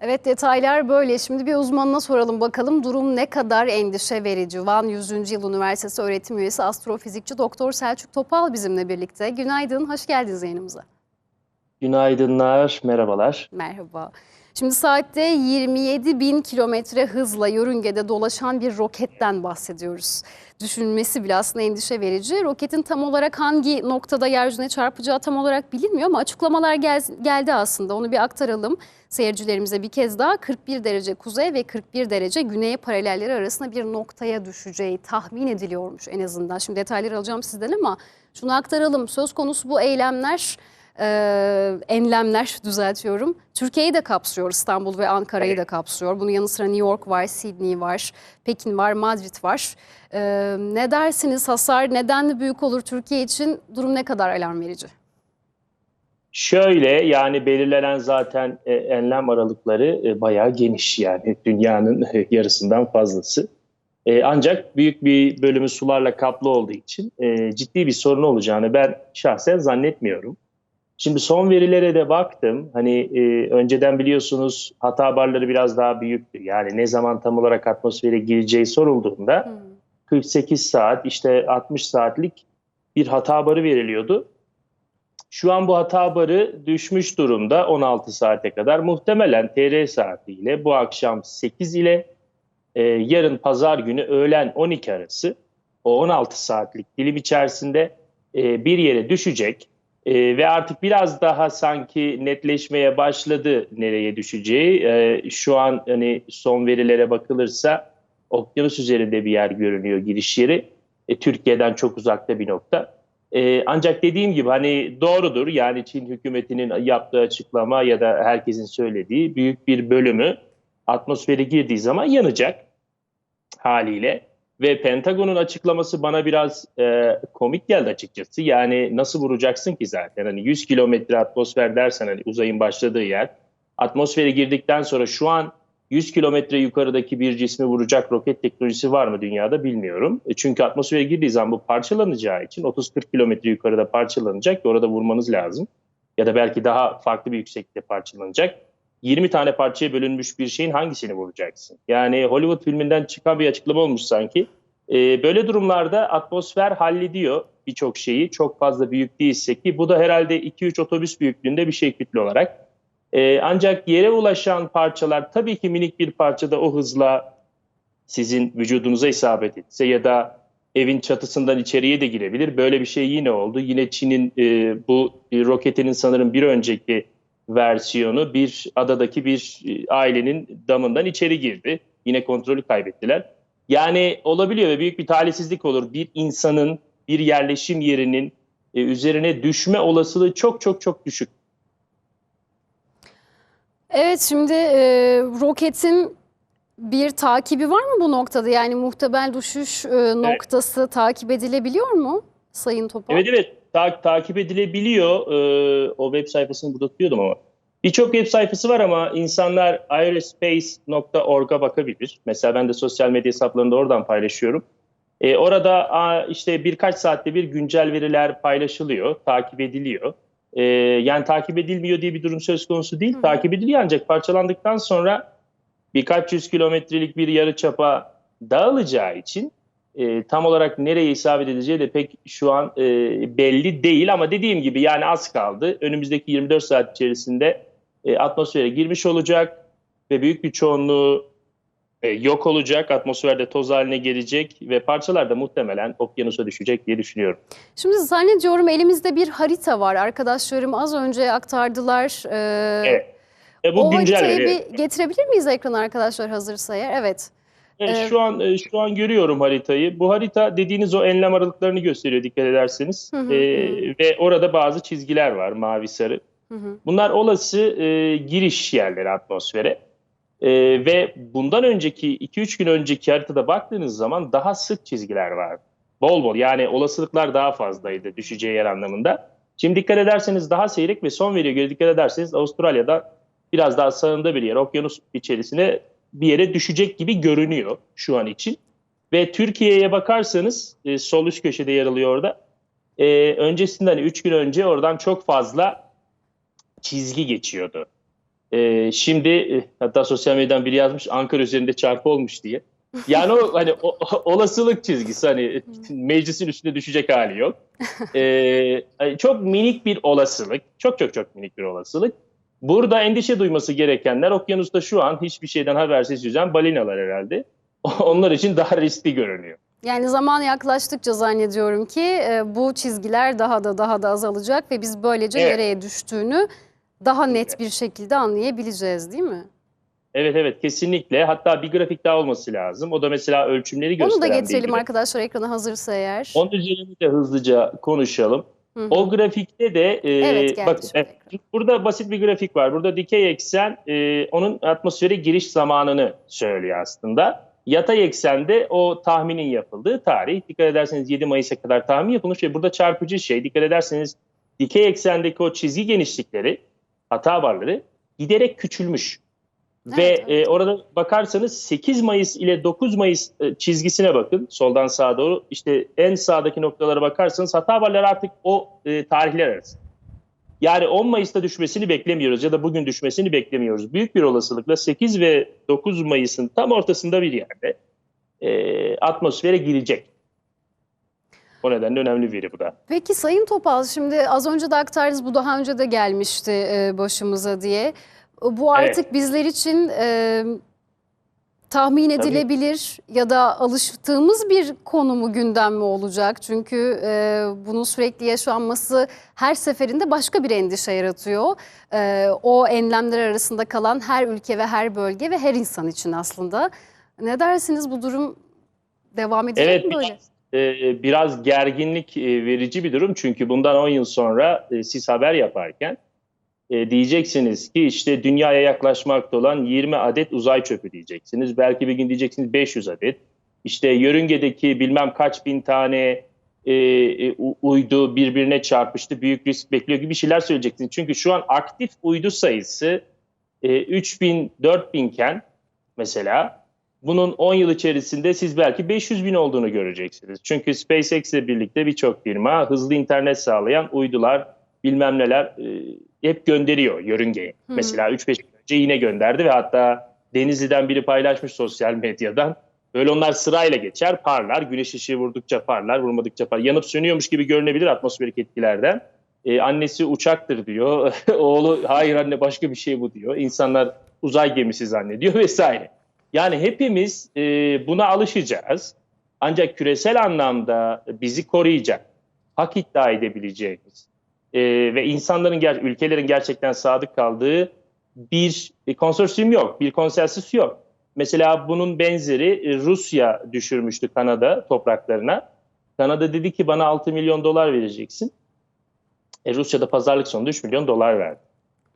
Evet detaylar böyle. Şimdi bir uzmanına soralım bakalım durum ne kadar endişe verici. Van 100. Yıl Üniversitesi öğretim üyesi astrofizikçi Doktor Selçuk Topal bizimle birlikte. Günaydın, hoş geldiniz yayınımıza. Günaydınlar, merhabalar. Merhaba. Şimdi saatte 27 bin kilometre hızla yörüngede dolaşan bir roketten bahsediyoruz. Düşünülmesi bile aslında endişe verici. Roketin tam olarak hangi noktada yeryüzüne çarpacağı tam olarak bilinmiyor ama açıklamalar gel geldi aslında. Onu bir aktaralım seyircilerimize bir kez daha. 41 derece kuzey ve 41 derece güneye paralelleri arasında bir noktaya düşeceği tahmin ediliyormuş en azından. Şimdi detayları alacağım sizden ama şunu aktaralım. Söz konusu bu eylemler e, enlemler düzeltiyorum. Türkiye'yi de kapsıyor, İstanbul ve Ankara'yı da kapsıyor. Bunun yanı sıra New York var, Sydney var, Pekin var, Madrid var. E, ne dersiniz hasar neden de büyük olur Türkiye için? Durum ne kadar alarm verici? Şöyle yani belirlenen zaten e, enlem aralıkları e, bayağı geniş yani dünyanın e, yarısından fazlası. E, ancak büyük bir bölümü sularla kaplı olduğu için e, ciddi bir sorun olacağını ben şahsen zannetmiyorum. Şimdi son verilere de baktım. Hani e, önceden biliyorsunuz hata barları biraz daha büyüktü. Yani ne zaman tam olarak atmosfere gireceği sorulduğunda Hmm. 48 saat işte 60 saatlik bir hata barı veriliyordu. Şu an bu hata barı düşmüş durumda 16 saate kadar. Muhtemelen TR saatiyle bu akşam 8 ile e, yarın pazar günü öğlen 12 arası o 16 saatlik dilim içerisinde e, bir yere düşecek. E, ve artık biraz daha sanki netleşmeye başladı nereye düşeceği. E, şu an hani son verilere bakılırsa okyanus üzerinde bir yer görünüyor giriş yeri. E, Türkiye'den çok uzakta bir nokta. E, ancak dediğim gibi hani doğrudur yani Çin hükümetinin yaptığı açıklama ya da herkesin söylediği büyük bir bölümü atmosfere girdiği zaman yanacak haliyle. Ve Pentagon'un açıklaması bana biraz e, komik geldi açıkçası. Yani nasıl vuracaksın ki zaten? Hani 100 kilometre atmosfer dersen hani uzayın başladığı yer. Atmosfere girdikten sonra şu an 100 kilometre yukarıdaki bir cismi vuracak roket teknolojisi var mı dünyada bilmiyorum. E çünkü atmosfere girdiği zaman bu parçalanacağı için 30-40 kilometre yukarıda parçalanacak ve orada vurmanız lazım. Ya da belki daha farklı bir yükseklikte parçalanacak. 20 tane parçaya bölünmüş bir şeyin hangisini vuracaksın? Yani Hollywood filminden çıkan bir açıklama olmuş sanki. E, böyle durumlarda atmosfer hallediyor birçok şeyi. Çok fazla büyük değilse ki bu da herhalde 2-3 otobüs büyüklüğünde bir şey kütle olarak. Ee, ancak yere ulaşan parçalar tabii ki minik bir parçada o hızla sizin vücudunuza isabet etse ya da evin çatısından içeriye de girebilir. Böyle bir şey yine oldu. Yine Çin'in e, bu e, roketinin sanırım bir önceki versiyonu bir adadaki bir e, ailenin damından içeri girdi. Yine kontrolü kaybettiler. Yani olabiliyor ve büyük bir talihsizlik olur. Bir insanın bir yerleşim yerinin e, üzerine düşme olasılığı çok çok çok düşük. Evet şimdi e, roketin bir takibi var mı bu noktada? Yani muhtemel düşüş e, noktası takip edilebiliyor mu Sayın Topal? Evet evet Ta- takip edilebiliyor. Ee, o web sayfasını burada tutuyordum ama. Birçok web sayfası var ama insanlar aerospace.org'a bakabilir. Mesela ben de sosyal medya hesaplarında oradan paylaşıyorum. Ee, orada a, işte birkaç saatte bir güncel veriler paylaşılıyor, takip ediliyor. Ee, yani takip edilmiyor diye bir durum söz konusu değil. Hı. Takip ediliyor ancak parçalandıktan sonra birkaç yüz kilometrelik bir yarıçapa dağılacağı için e, tam olarak nereye isabet edeceği de pek şu an e, belli değil ama dediğim gibi yani az kaldı. Önümüzdeki 24 saat içerisinde e, atmosfere girmiş olacak ve büyük bir çoğunluğu e, yok olacak, atmosferde toz haline gelecek ve parçalar da muhtemelen okyanusa düşecek diye düşünüyorum. Şimdi zannediyorum elimizde bir harita var. Arkadaşlarım az önce aktardılar. Ee, Evet. E, bu o güncel haritayı bir getirebilir miyiz ekrana arkadaşlar hazırsa eğer? Evet. Evet, Evet. şu an e, şu an görüyorum haritayı. Bu harita dediğiniz o enlem aralıklarını gösteriyor dikkat ederseniz. Hı hı, E, hı. ve orada bazı çizgiler var mavi sarı. Hı hı. Bunlar olası e, giriş yerleri atmosfere. E, ve bundan önceki 2-3 gün önceki haritada baktığınız zaman daha sık çizgiler var. Bol bol yani olasılıklar daha fazlaydı düşeceği yer anlamında. Şimdi dikkat ederseniz daha seyrek ve son veriye göre dikkat ederseniz Avustralya'da biraz daha sağında bir yer okyanus içerisine bir yere düşecek gibi görünüyor şu an için. Ve Türkiye'ye bakarsanız e, sol üst köşede yer alıyor orada. E, öncesinden 3 gün önce oradan çok fazla çizgi geçiyordu. E, şimdi e, hatta sosyal medyadan biri yazmış Ankara üzerinde çarpı olmuş diye. Yani o hani o, olasılık çizgisi hani meclisin üstüne düşecek hali yok. E, hani çok minik bir olasılık. Çok çok çok minik bir olasılık. Burada endişe duyması gerekenler okyanusta şu an hiçbir şeyden habersiz yüzen balinalar herhalde. Onlar için daha riskli görünüyor. Yani zaman yaklaştıkça zannediyorum ki e, bu çizgiler daha da daha da azalacak ve biz böylece Evet. nereye düştüğünü daha net bir şekilde anlayabileceğiz değil mi? Evet evet kesinlikle. Hatta bir grafik daha olması lazım. O da mesela ölçümleri gösteren Onu da getirelim arkadaşlar ekrana hazırsa eğer. Onun üzerine de hızlıca konuşalım. Hı hı. O grafikte de e, Evet, bak evet, burada basit bir grafik var. Burada dikey eksen e, onun atmosfere giriş zamanını söylüyor aslında. Yatay eksende o tahminin yapıldığı tarih. Dikkat ederseniz 7 Mayıs'a kadar tahmin yapılmış ve burada çarpıcı şey dikkat ederseniz dikey eksendeki o çizgi genişlikleri, hata barları giderek küçülmüş. Ve Evet, evet. e, orada bakarsanız 8 Mayıs ile 9 Mayıs e, çizgisine bakın soldan sağa doğru. İşte en sağdaki noktalara bakarsanız hata barları artık o e, tarihler arası. Yani 10 Mayıs'ta düşmesini beklemiyoruz ya da bugün düşmesini beklemiyoruz. Büyük bir olasılıkla 8 ve 9 Mayıs'ın tam ortasında bir yerde e, atmosfere girecek. O nedenle önemli veri bu da. Peki Sayın Topal şimdi az önce de aktardınız bu daha önce de gelmişti e, başımıza diye. Bu artık bizler için e, tahmin Tabii. edilebilir ya da alıştığımız bir konu mu gündem mi olacak? Çünkü e, bunun sürekli yaşanması her seferinde başka bir endişe yaratıyor. E, o enlemler arasında kalan her ülke ve her bölge ve her insan için aslında. Ne dersiniz bu durum devam edecek Evet mi böyle? biraz, e, biraz gerginlik verici bir durum. Çünkü bundan 10 yıl sonra siz haber yaparken e, diyeceksiniz ki işte dünyaya yaklaşmakta olan 20 adet uzay çöpü diyeceksiniz. Belki bir gün diyeceksiniz 500 adet. İşte yörüngedeki bilmem kaç bin tane e, e, uydu birbirine çarpıştı. Büyük risk bekliyor gibi şeyler söyleyeceksiniz. Çünkü şu an aktif uydu sayısı e, 3000 4000 iken mesela bunun 10 yıl içerisinde siz belki 500 bin olduğunu göreceksiniz. Çünkü SpaceX ile birlikte birçok firma hızlı internet sağlayan uydular bilmem neler e, hep gönderiyor yörüngeye. Hı. Mesela 3-5 gün önce yine gönderdi ve hatta Denizli'den biri paylaşmış sosyal medyadan. Böyle onlar sırayla geçer, parlar. Güneş ışığı vurdukça parlar, vurmadıkça parlar. Yanıp sönüyormuş gibi görünebilir atmosferik etkilerden. E, annesi uçaktır diyor. Oğlu hayır anne başka bir şey bu diyor. İnsanlar uzay gemisi zannediyor vesaire. Yani hepimiz e, buna alışacağız. Ancak küresel anlamda bizi koruyacak, hak iddia edebileceğimiz e, ve insanların, ger- ülkelerin gerçekten sadık kaldığı bir e, konsorsiyum yok, bir konsensüs yok. Mesela bunun benzeri e, Rusya düşürmüştü Kanada topraklarına. Kanada dedi ki bana 6 milyon dolar vereceksin. E, Rusya'da pazarlık sonunda 3 milyon dolar verdi.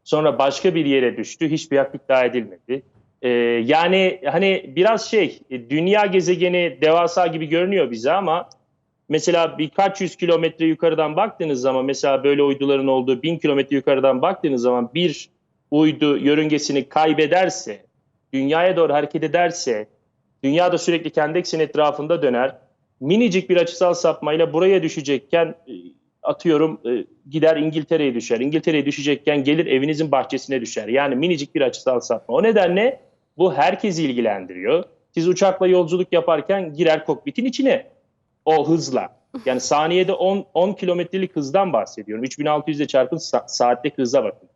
Sonra başka bir yere düştü. Hiçbir hak iddia edilmedi. Ee, yani hani biraz şey e, dünya gezegeni devasa gibi görünüyor bize ama mesela birkaç yüz kilometre yukarıdan baktığınız zaman mesela böyle uyduların olduğu bin kilometre yukarıdan baktığınız zaman bir uydu yörüngesini kaybederse dünyaya doğru hareket ederse dünya da sürekli kendi ekseni etrafında döner minicik bir açısal sapmayla buraya düşecekken e, atıyorum e, gider İngiltere'ye düşer. İngiltere'ye düşecekken gelir evinizin bahçesine düşer. Yani minicik bir açısal sapma. O nedenle bu herkesi ilgilendiriyor. Siz uçakla yolculuk yaparken girer kokpitin içine o hızla. Yani saniyede 10, 10 kilometrelik hızdan bahsediyorum. 3600 ile çarpın sa- saatteki hıza bakın.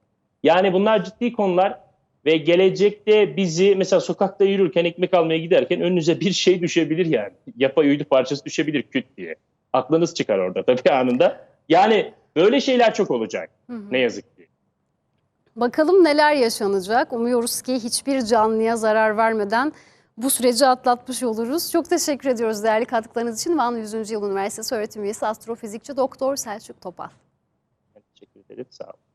Yani bunlar ciddi konular ve gelecekte bizi mesela sokakta yürürken ekmek almaya giderken önünüze bir şey düşebilir yani. Yapay uydu parçası düşebilir küt diye. Aklınız çıkar orada tabii anında. Yani böyle şeyler çok olacak Hı hı. ne yazık ki. Bakalım neler yaşanacak. Umuyoruz ki hiçbir canlıya zarar vermeden bu süreci atlatmış oluruz. Çok teşekkür ediyoruz değerli katkılarınız için. Van 100. Yıl Üniversitesi öğretim üyesi astrofizikçi Doktor Selçuk Topal. Teşekkür ederim sağ olun.